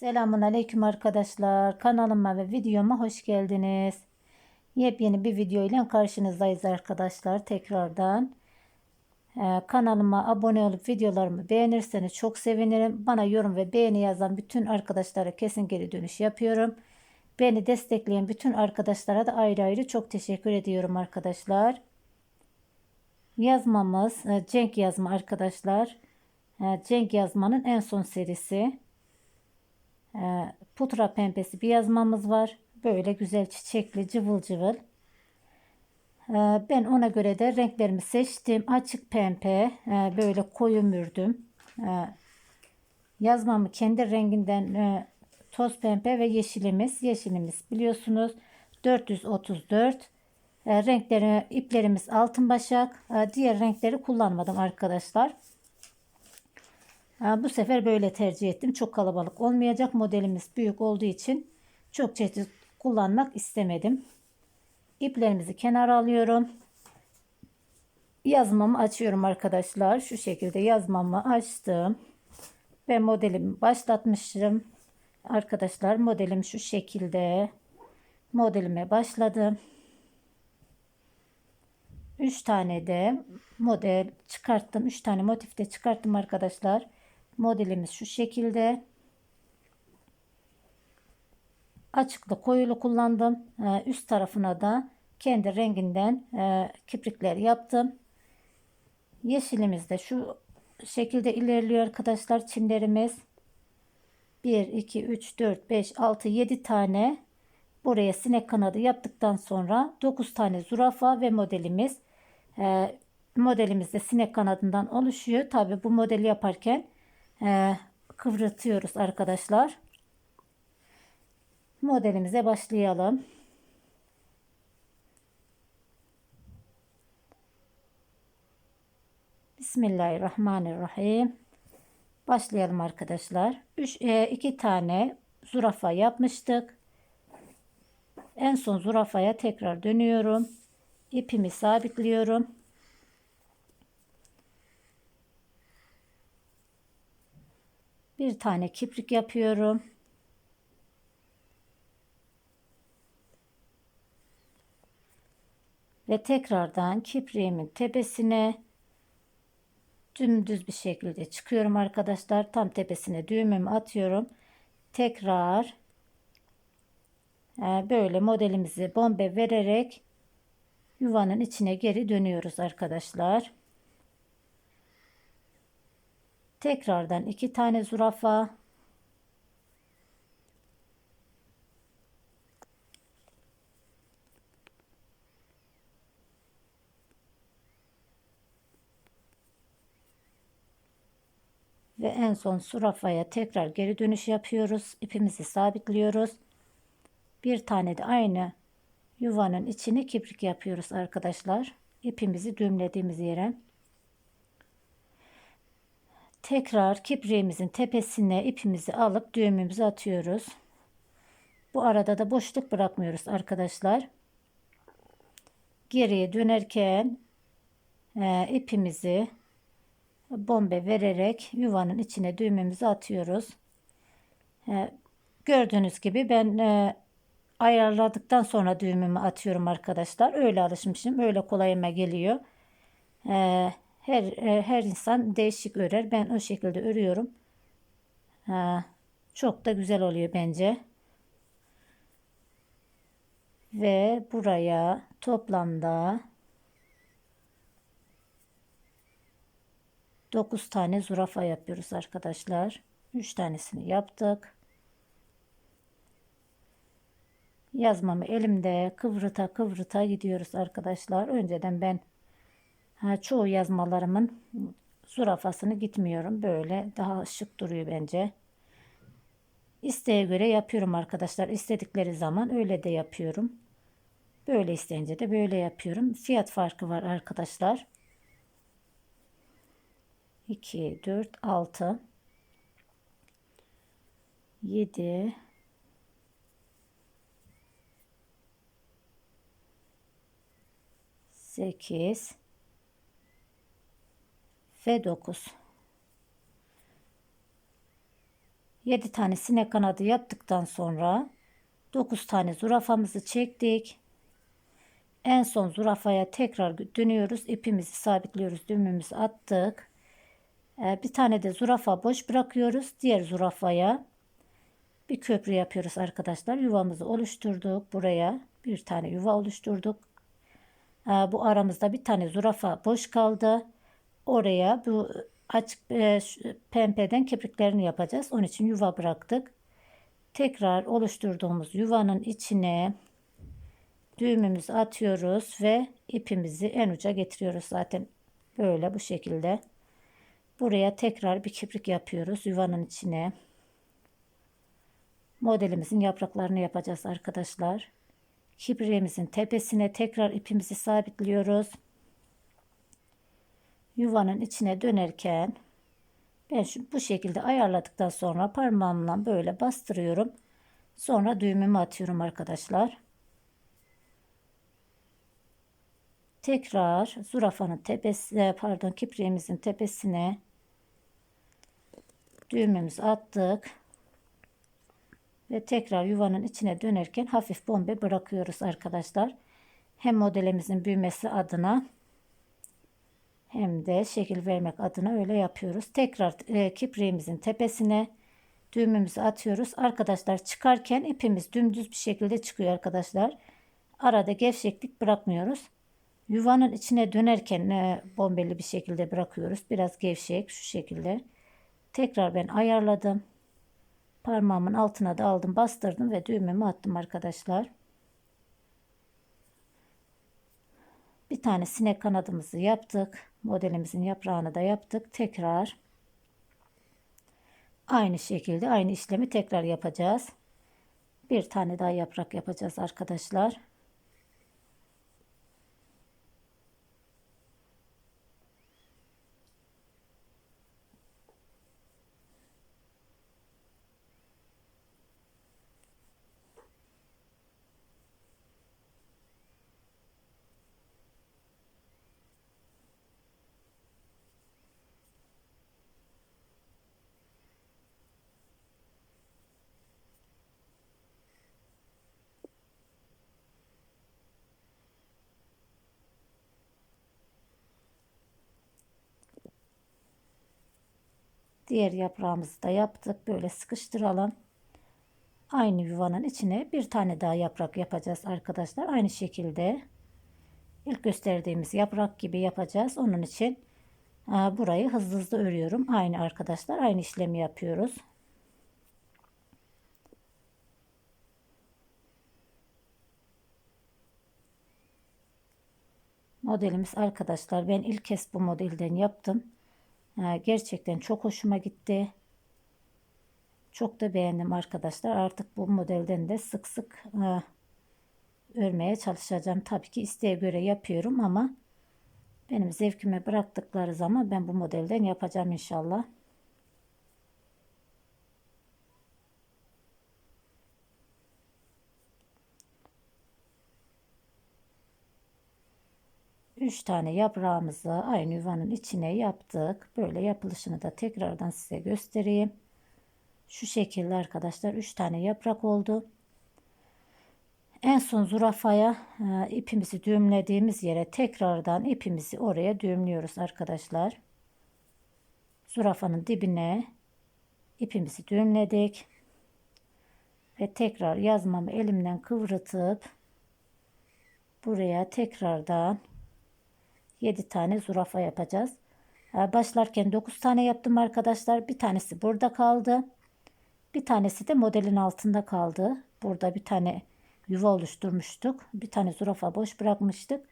Selamun Aleyküm arkadaşlar. Kanalıma ve videoma hoş geldiniz. Yepyeni bir video ile karşınızdayız arkadaşlar. Tekrardan Ee, kanalıma abone olup videolarımı beğenirseniz çok sevinirim. Bana yorum ve beğeni yazan bütün arkadaşlara kesin geri dönüş yapıyorum. Beni destekleyen bütün arkadaşlara da ayrı ayrı çok teşekkür ediyorum arkadaşlar. Yazmamız e, Cenk yazma arkadaşlar. E, Cenk yazmanın en son serisi. E, Putra pembesi bir yazmamız var. Böyle güzel çiçekli cıvıl cıvıl. E, Ben ona göre de renklerimi seçtim. Açık pembe, e, böyle koyu mürdüm. E, Yazmamı kendi renginden e, toz pembe ve yeşilimiz. Yeşilimiz biliyorsunuz 434. E, renkleri iplerimiz altın başak. Diğer renkleri kullanmadım arkadaşlar. Bu sefer böyle tercih ettim. Çok kalabalık olmayacak. Modelimiz büyük olduğu için çok çeşit kullanmak istemedim. İplerimizi kenara alıyorum. Yazmamı açıyorum arkadaşlar. Şu şekilde yazmamı açtım. Ve modelimi başlatmışım. Arkadaşlar modelim şu şekilde. Modelime başladım. 3 tane de model çıkarttım. 3 tane motif de çıkarttım arkadaşlar. Modelimiz şu şekilde. Açıklı koyulu kullandım. Ee, Üst tarafına da kendi renginden e, kiprikler yaptım. Yeşilimiz de şu şekilde ilerliyor arkadaşlar çimlerimiz. 1, 2, 3, 4, 5, 6, 7 tane buraya sinek kanadı yaptıktan sonra 9 tane zürafa ve modelimiz e, modelimiz de sinek kanadından oluşuyor. Tabi bu modeli yaparken e, kıvırtıyoruz arkadaşlar. Modelimize başlayalım. Bismillahirrahmanirrahim. Başlayalım arkadaşlar. 3 2 tane zürafa yapmıştık. En son zürafaya tekrar dönüyorum. İpimi sabitliyorum. Bir tane kiprik yapıyorum. Ve tekrardan kipriğimin tepesine dümdüz bir şekilde çıkıyorum arkadaşlar. Tam tepesine düğümümü atıyorum. Tekrar e, böyle modelimizi bombe vererek yuvanın içine geri dönüyoruz arkadaşlar. Tekrardan iki tane zürafa ve en son surafaya tekrar geri dönüş yapıyoruz. İpimizi sabitliyoruz. Bir tane de aynı yuvanın içine kiprik yapıyoruz arkadaşlar. İpimizi düğümlediğimiz yere. Tekrar kipriğimizin tepesine ipimizi alıp düğümümüzü atıyoruz. Bu arada da boşluk bırakmıyoruz arkadaşlar. Geriye dönerken e, ipimizi bombe vererek yuvanın içine düğmemizi atıyoruz. E, gördüğünüz gibi ben e, ayarladıktan sonra düğümümü atıyorum arkadaşlar. Öyle alışmışım. Öyle kolayıma geliyor. E, her e, her insan değişik örer. Ben o şekilde örüyorum. E, çok da güzel oluyor bence. Ve buraya toplamda 9 tane zürafa yapıyoruz arkadaşlar. 3 tanesini yaptık. Yazmamı elimde kıvrıta kıvrıta gidiyoruz arkadaşlar. Önceden ben çoğu yazmalarımın zürafasını gitmiyorum. Böyle daha şık duruyor bence. İsteğe göre yapıyorum arkadaşlar. İstedikleri zaman öyle de yapıyorum. Böyle isteyince de böyle yapıyorum. Fiyat farkı var arkadaşlar. 2, 4, 6, 7, 8 ve 9. 7 tane sinek kanadı yaptıktan sonra 9 tane zürafamızı çektik. En son zürafaya tekrar dönüyoruz. İpimizi sabitliyoruz. Düğümümüzü attık. Ee, bir tane de zürafa boş bırakıyoruz. Diğer zürafaya bir köprü yapıyoruz arkadaşlar. Yuvamızı oluşturduk. Buraya bir tane yuva oluşturduk. Ee, bu aramızda bir tane zürafa boş kaldı. Oraya bu açık e, pempeden kipriklerini yapacağız. Onun için yuva bıraktık. Tekrar oluşturduğumuz yuvanın içine düğümümüzü atıyoruz ve ipimizi en uca getiriyoruz zaten böyle bu şekilde. Buraya tekrar bir kiprik yapıyoruz yuvanın içine. Modelimizin yapraklarını yapacağız arkadaşlar. Kibriğimizin tepesine tekrar ipimizi sabitliyoruz. Yuvanın içine dönerken ben şu, bu şekilde ayarladıktan sonra parmağımla böyle bastırıyorum. Sonra düğümümü atıyorum arkadaşlar. Tekrar zürafanın tepesi pardon kipriğimizin tepesine düğümümüzü attık. Ve tekrar yuvanın içine dönerken hafif bombe bırakıyoruz arkadaşlar. Hem modelimizin büyümesi adına hem de şekil vermek adına öyle yapıyoruz. Tekrar e, kipriğimizin tepesine düğümümüzü atıyoruz. Arkadaşlar çıkarken ipimiz dümdüz bir şekilde çıkıyor arkadaşlar. Arada gevşeklik bırakmıyoruz. Yuvanın içine dönerken e, bombeli bir şekilde bırakıyoruz. Biraz gevşek şu şekilde. Tekrar ben ayarladım. Parmağımın altına da aldım bastırdım ve düğümümü attım arkadaşlar. Bir tane sinek kanadımızı yaptık. Modelimizin yaprağını da yaptık. Tekrar aynı şekilde aynı işlemi tekrar yapacağız. Bir tane daha yaprak yapacağız arkadaşlar. Diğer yaprağımızı da yaptık. Böyle sıkıştıralım. Aynı yuvanın içine bir tane daha yaprak yapacağız arkadaşlar. Aynı şekilde ilk gösterdiğimiz yaprak gibi yapacağız. Onun için burayı hızlı hızlı örüyorum. Aynı arkadaşlar aynı işlemi yapıyoruz. Modelimiz arkadaşlar ben ilk kez bu modelden yaptım. Gerçekten çok hoşuma gitti. Çok da beğendim arkadaşlar. Artık bu modelden de sık sık örmeye çalışacağım. Tabii ki isteğe göre yapıyorum ama benim zevkime bıraktıkları zaman ben bu modelden yapacağım inşallah. Üç tane yaprağımızı aynı yuvanın içine yaptık. Böyle yapılışını da tekrardan size göstereyim. Şu şekilde arkadaşlar 3 tane yaprak oldu. En son zürafaya e, ipimizi düğümlediğimiz yere tekrardan ipimizi oraya düğümlüyoruz arkadaşlar. Zürafanın dibine ipimizi düğümledik. Ve tekrar yazmamı elimden kıvırtıp buraya tekrardan 7 tane zürafa yapacağız. Başlarken 9 tane yaptım arkadaşlar. Bir tanesi burada kaldı. Bir tanesi de modelin altında kaldı. Burada bir tane yuva oluşturmuştuk. Bir tane zürafa boş bırakmıştık.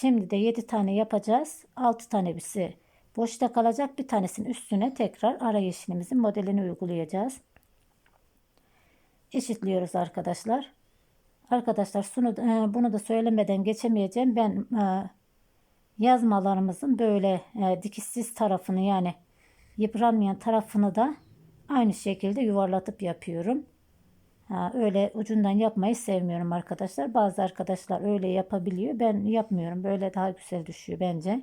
Şimdi de 7 tane yapacağız. 6 tane birisi boşta kalacak. Bir tanesinin üstüne tekrar ara yeşilimizin modelini uygulayacağız. Eşitliyoruz arkadaşlar. Arkadaşlar bunu da söylemeden geçemeyeceğim. Ben yazmalarımızın böyle e, dikişsiz tarafını yani yıpranmayan tarafını da aynı şekilde yuvarlatıp yapıyorum. Ha, öyle ucundan yapmayı sevmiyorum arkadaşlar. Bazı arkadaşlar öyle yapabiliyor. Ben yapmıyorum. Böyle daha güzel düşüyor bence.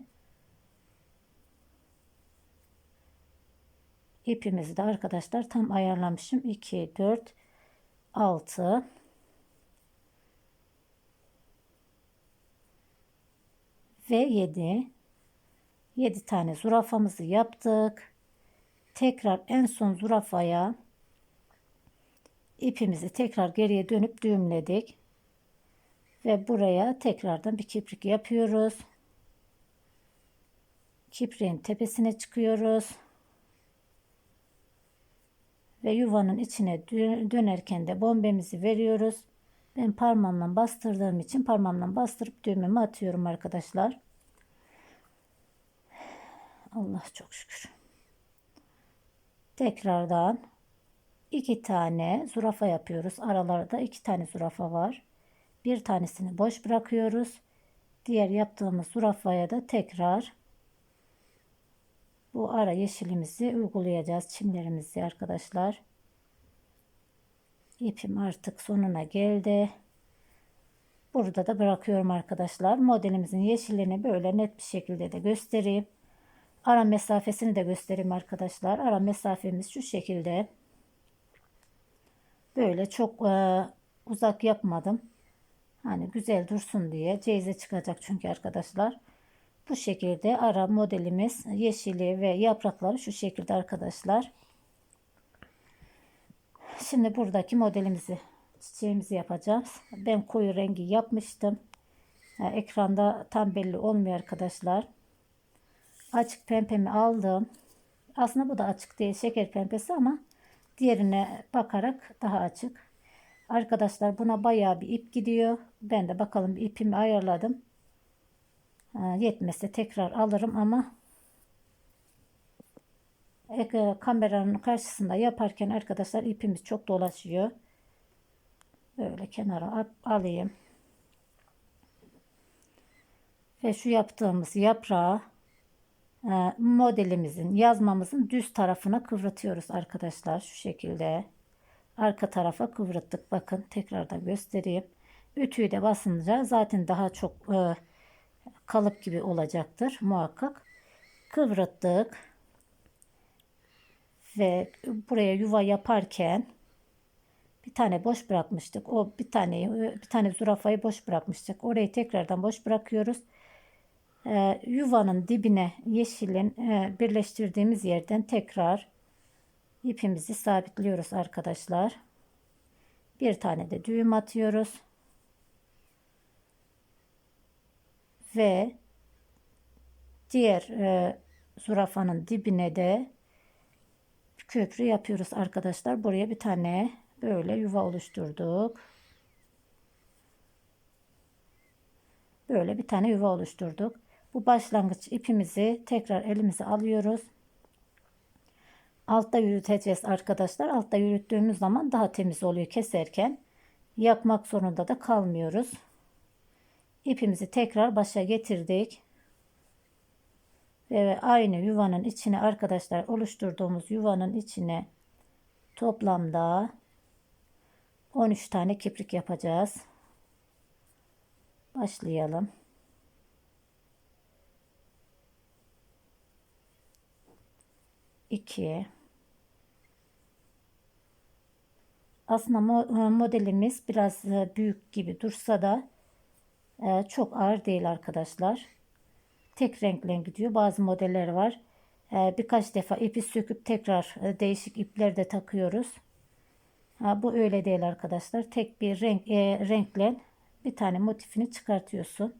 ipimizi de arkadaşlar tam ayarlamışım. 2, 4, 6 ve 7 7 tane zürafamızı yaptık. Tekrar en son zürafaya ipimizi tekrar geriye dönüp düğümledik. Ve buraya tekrardan bir kiprik yapıyoruz. Kipriğin tepesine çıkıyoruz. Ve yuvanın içine dö- dönerken de bombemizi veriyoruz. Ben parmağımla bastırdığım için parmağımla bastırıp düğmemi atıyorum arkadaşlar. Allah çok şükür. Tekrardan iki tane zürafa yapıyoruz. Aralarda iki tane zürafa var. Bir tanesini boş bırakıyoruz. Diğer yaptığımız zürafaya da tekrar bu ara yeşilimizi uygulayacağız. Çimlerimizi arkadaşlar. İpim artık sonuna geldi. Burada da bırakıyorum arkadaşlar. Modelimizin yeşilini böyle net bir şekilde de göstereyim. Ara mesafesini de göstereyim arkadaşlar. Ara mesafemiz şu şekilde. Böyle çok e, uzak yapmadım. Hani güzel dursun diye. Ceyze çıkacak çünkü arkadaşlar. Bu şekilde ara modelimiz yeşili ve yaprakları şu şekilde arkadaşlar. Şimdi buradaki modelimizi çiçeğimizi yapacağız. Ben koyu rengi yapmıştım. Ha, ekranda tam belli olmuyor arkadaşlar. Açık pempemi aldım. Aslında bu da açık değil şeker pembesi ama diğerine bakarak daha açık. Arkadaşlar buna bayağı bir ip gidiyor. Ben de bakalım ipimi ayarladım. Yetmezse tekrar alırım ama ek- kameranın karşısında yaparken arkadaşlar ipimiz çok dolaşıyor. Böyle kenara alayım. Ve şu yaptığımız yaprağı e, modelimizin yazmamızın düz tarafına kıvratıyoruz arkadaşlar şu şekilde arka tarafa kıvırttık bakın tekrardan göstereyim ütüyü de basınca zaten daha çok e, kalıp gibi olacaktır muhakkak kıvırttık ve buraya yuva yaparken bir tane boş bırakmıştık o bir tane bir tane zürafayı boş bırakmıştık orayı tekrardan boş bırakıyoruz e, yuvanın dibine yeşilin e, birleştirdiğimiz yerden tekrar ipimizi sabitliyoruz arkadaşlar. Bir tane de düğüm atıyoruz. Ve diğer e, zürafanın dibine de köprü yapıyoruz arkadaşlar. Buraya bir tane böyle yuva oluşturduk. Böyle bir tane yuva oluşturduk. Bu başlangıç ipimizi tekrar elimize alıyoruz. Altta yürüteceğiz arkadaşlar. Altta yürüttüğümüz zaman daha temiz oluyor keserken. Yakmak zorunda da kalmıyoruz. İpimizi tekrar başa getirdik. Ve aynı yuvanın içine arkadaşlar oluşturduğumuz yuvanın içine toplamda 13 tane kiprik yapacağız. Başlayalım. 2 Aslında e, modelimiz biraz e, büyük gibi dursa da e, çok ağır değil arkadaşlar. Tek renkle gidiyor. Bazı modeller var. Birkaç defa ipi söküp tekrar değişik ipler de takıyoruz. Bu öyle değil arkadaşlar. Tek bir renk renkle bir tane motifini çıkartıyorsun.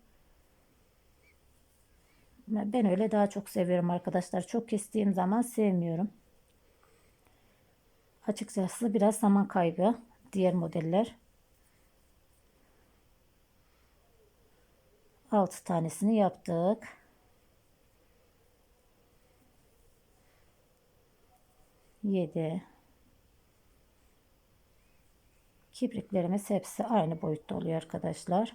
Ben öyle daha çok seviyorum arkadaşlar. Çok kestiğim zaman sevmiyorum. Açıkçası biraz zaman kaybı diğer modeller. 6 tanesini yaptık. Yedi. Kibriklerimiz hepsi aynı boyutta oluyor arkadaşlar.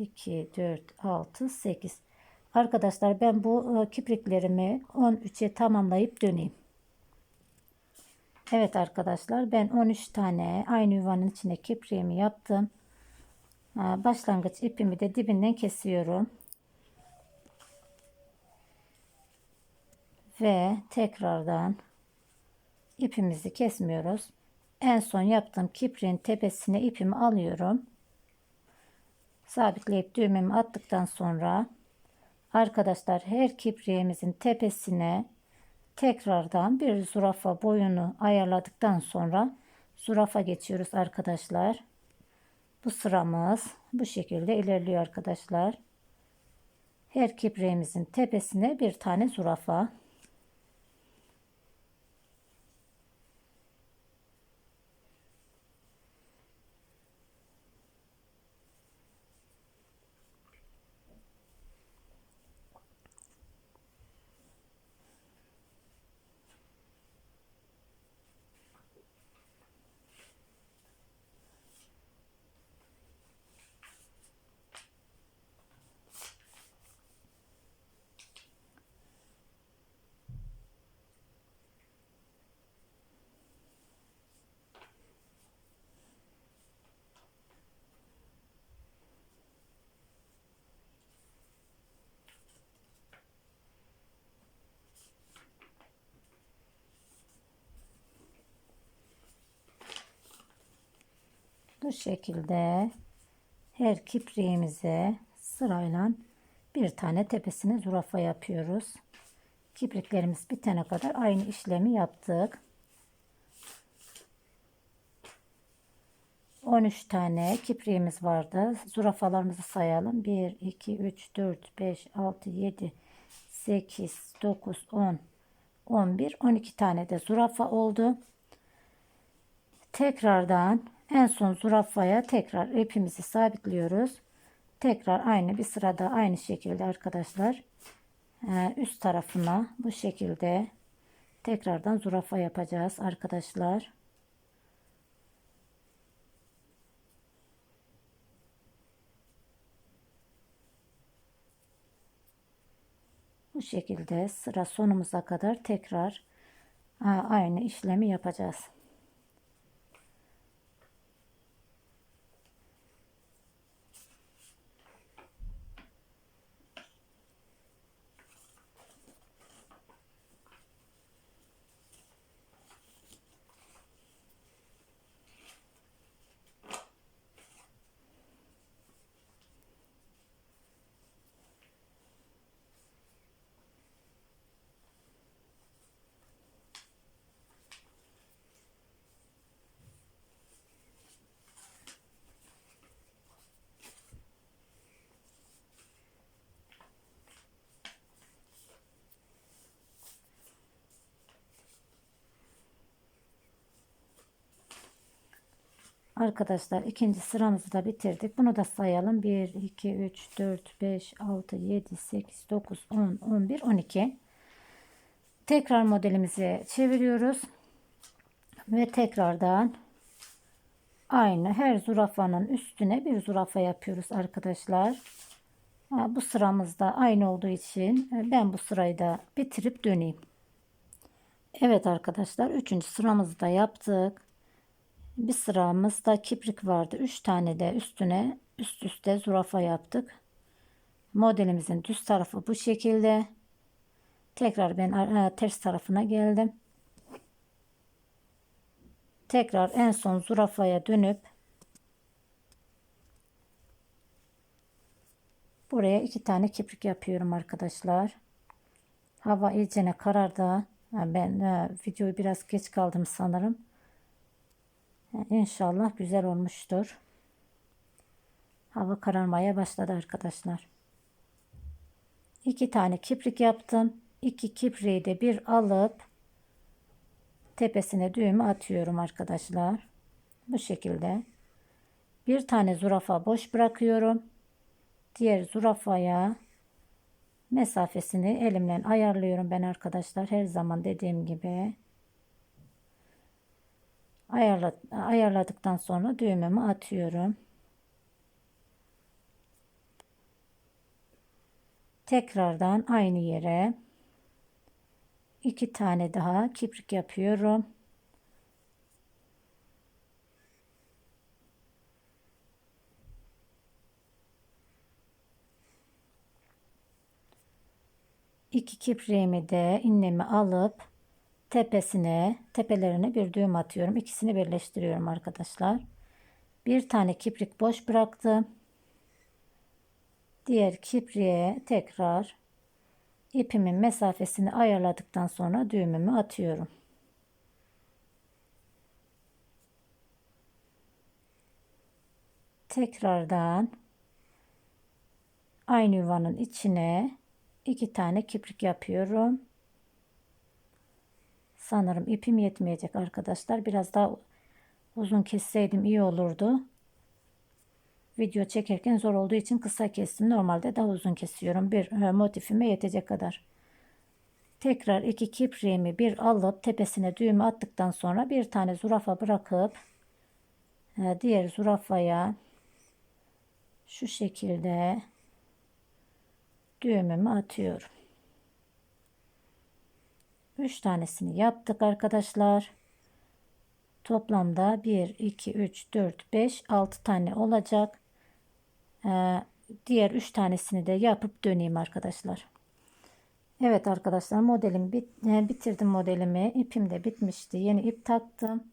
2, 4, 6, 8. Arkadaşlar ben bu e, kipriklerimi 13'e tamamlayıp döneyim. Evet arkadaşlar ben 13 tane aynı yuvanın içine kipriğimi yaptım. Başlangıç ipimi de dibinden kesiyorum. Ve tekrardan ipimizi kesmiyoruz. En son yaptığım kipriğin tepesine ipimi alıyorum. Sabitleyip düğmemi attıktan sonra arkadaşlar her kipriğimizin tepesine tekrardan bir zürafa boyunu ayarladıktan sonra zürafa geçiyoruz arkadaşlar. Bu sıramız bu şekilde ilerliyor arkadaşlar. Her kipriğimizin tepesine bir tane zürafa. Bu şekilde her kipriğimize sırayla bir tane tepesine zürafa yapıyoruz. Kipriklerimiz bitene kadar aynı işlemi yaptık. 13 tane kipriğimiz vardı. Zürafalarımızı sayalım. 1, 2, 3, 4, 5, 6, 7, 8, 9, 10, 11, 12 tane de zürafa oldu. Tekrardan en son zürafaya tekrar ipimizi sabitliyoruz. Tekrar aynı bir sırada aynı şekilde arkadaşlar e, üst tarafına bu şekilde tekrardan zürafa yapacağız arkadaşlar. Bu şekilde sıra sonumuza kadar tekrar aynı işlemi yapacağız. Arkadaşlar ikinci sıramızı da bitirdik. Bunu da sayalım. 1, 2, 3, 4, 5, 6, 7, 8, 9, 10, 11, 12. Tekrar modelimizi çeviriyoruz. Ve tekrardan aynı her zürafanın üstüne bir zürafa yapıyoruz arkadaşlar. Bu sıramızda aynı olduğu için e, ben bu sırayı da bitirip döneyim. Evet arkadaşlar üçüncü sıramızı da yaptık bir sıramızda kiprik vardı. 3 tane de üstüne üst üste zürafa yaptık. Modelimizin düz tarafı bu şekilde. Tekrar ben e, ters tarafına geldim. Tekrar en son zürafaya dönüp buraya iki tane kiprik yapıyorum arkadaşlar. Hava iyicene karardı. Ben e, videoyu biraz geç kaldım sanırım. İnşallah güzel olmuştur. Hava kararmaya başladı arkadaşlar. İki tane kiprik yaptım. İki kipriği de bir alıp tepesine düğümü atıyorum arkadaşlar. Bu şekilde. Bir tane zürafa boş bırakıyorum. Diğer zürafaya mesafesini elimle ayarlıyorum ben arkadaşlar. Her zaman dediğim gibi ayarladıktan sonra düğmemi atıyorum. Tekrardan aynı yere iki tane daha kiprik yapıyorum. iki kipriğimi de iğnemi alıp tepesine tepelerine bir düğüm atıyorum. İkisini birleştiriyorum arkadaşlar. Bir tane kiprik boş bıraktım. Diğer kipriğe tekrar ipimin mesafesini ayarladıktan sonra düğümümü atıyorum. Tekrardan aynı yuvanın içine iki tane kiprik yapıyorum. Sanırım ipim yetmeyecek arkadaşlar. Biraz daha uzun kesseydim iyi olurdu. Video çekerken zor olduğu için kısa kestim. Normalde daha uzun kesiyorum. Bir e, motifime yetecek kadar. Tekrar iki kipriğimi bir alıp tepesine düğümü attıktan sonra bir tane zürafa bırakıp e, diğer zürafaya şu şekilde düğümümü atıyorum. 3 tanesini yaptık arkadaşlar. Toplamda 1, 2, 3, 4, 5, 6 tane olacak. Ee, diğer 3 tanesini de yapıp döneyim arkadaşlar. Evet arkadaşlar modelim bit e, bitirdim modelimi. İpim de bitmişti. Yeni ip taktım.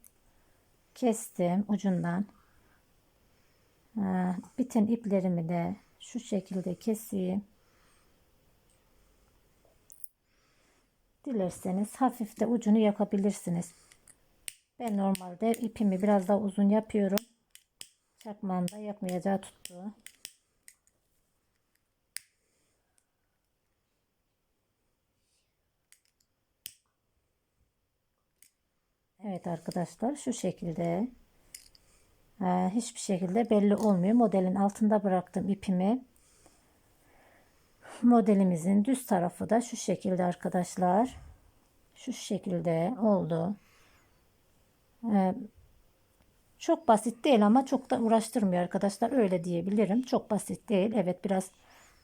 Kestim ucundan. Ee, biten iplerimi de şu şekilde keseyim. Dilerseniz hafif de ucunu yakabilirsiniz. Ben normalde ipimi biraz daha uzun yapıyorum. Çakmağın da yakmayacağı tuttu. Evet arkadaşlar şu şekilde hiçbir şekilde belli olmuyor. Modelin altında bıraktım ipimi. Modelimizin düz tarafı da şu şekilde arkadaşlar. Şu şekilde oldu. Ee, çok basit değil ama çok da uğraştırmıyor arkadaşlar. Öyle diyebilirim. Çok basit değil. Evet biraz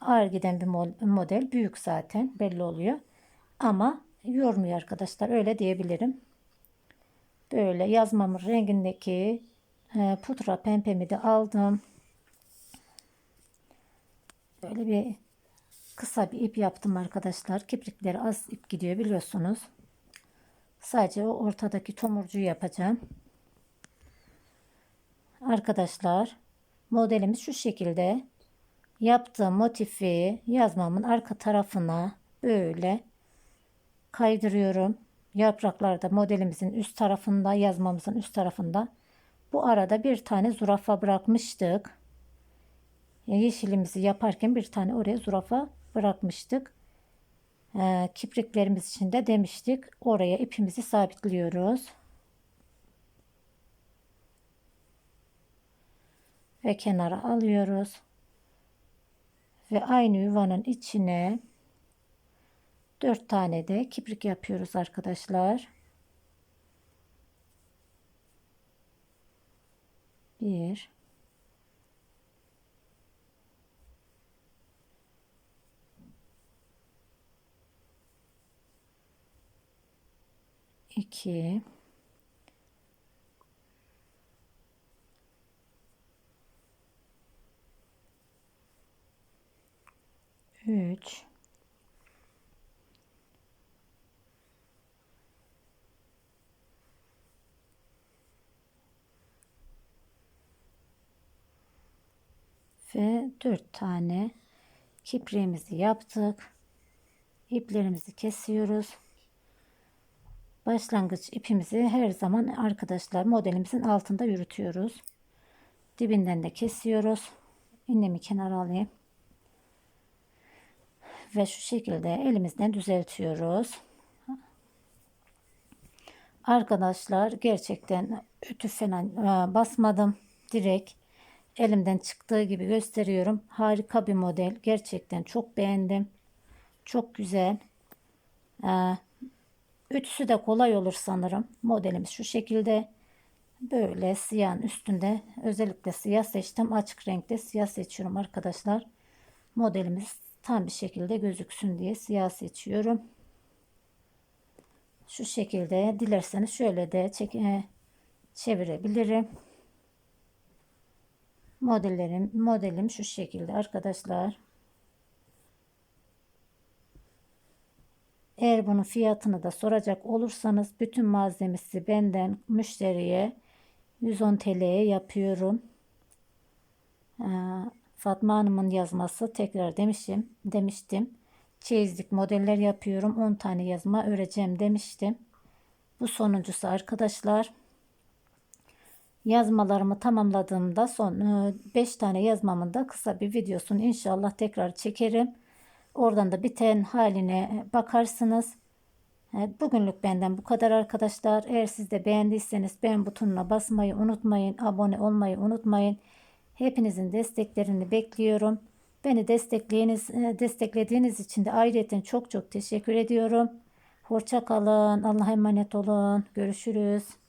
ağır giden bir model. Büyük zaten belli oluyor. Ama yormuyor arkadaşlar. Öyle diyebilirim. Böyle yazmamın rengindeki e, pudra pempemi de aldım. Böyle bir kısa bir ip yaptım arkadaşlar. Kiprikleri az ip gidiyor biliyorsunuz. Sadece o ortadaki tomurcuyu yapacağım. Arkadaşlar modelimiz şu şekilde. Yaptığım motifi yazmamın arka tarafına böyle kaydırıyorum. Yapraklarda modelimizin üst tarafında yazmamızın üst tarafında bu arada bir tane zürafa bırakmıştık. Yeşilimizi yaparken bir tane oraya zürafa bırakmıştık. Ee, kipriklerimiz için de demiştik. Oraya ipimizi sabitliyoruz. Ve kenara alıyoruz. Ve aynı yuvanın içine 4 tane de kiprik yapıyoruz arkadaşlar. Bir. İki. Üç. ve 4 tane kipriğimizi yaptık. İplerimizi kesiyoruz. Başlangıç ipimizi her zaman arkadaşlar modelimizin altında yürütüyoruz. Dibinden de kesiyoruz. İğnemi kenara alayım. Ve şu şekilde elimizden düzeltiyoruz. Arkadaşlar gerçekten ütü falan e, basmadım. Direkt elimden çıktığı gibi gösteriyorum. Harika bir model. Gerçekten çok beğendim. Çok güzel. Ee, ütüsü de kolay olur sanırım. Modelimiz şu şekilde. Böyle siyahın üstünde özellikle siyah seçtim. Açık renkte siyah seçiyorum arkadaşlar. Modelimiz tam bir şekilde gözüksün diye siyah seçiyorum. Şu şekilde dilerseniz şöyle de çek e, çevirebilirim. Modellerim, modelim şu şekilde arkadaşlar. Eğer bunun fiyatını da soracak olursanız bütün malzemesi benden müşteriye 110 TL'ye yapıyorum. Ee, Fatma Hanım'ın yazması tekrar demişim demiştim. Çeyizlik modeller yapıyorum. 10 tane yazma öreceğim demiştim. Bu sonuncusu arkadaşlar. Yazmalarımı tamamladığımda son 5 tane yazmamın da kısa bir videosunu inşallah tekrar çekerim. Oradan da biten haline bakarsınız. Evet, Bugünlük benden bu kadar arkadaşlar. Eğer siz de beğendiyseniz beğen butonuna basmayı unutmayın. Abone olmayı unutmayın. Hepinizin desteklerini bekliyorum. Beni destekleyiniz, e, desteklediğiniz için de ayrıca çok çok teşekkür ediyorum. Hoşça kalın. Allah'a emanet olun. Görüşürüz.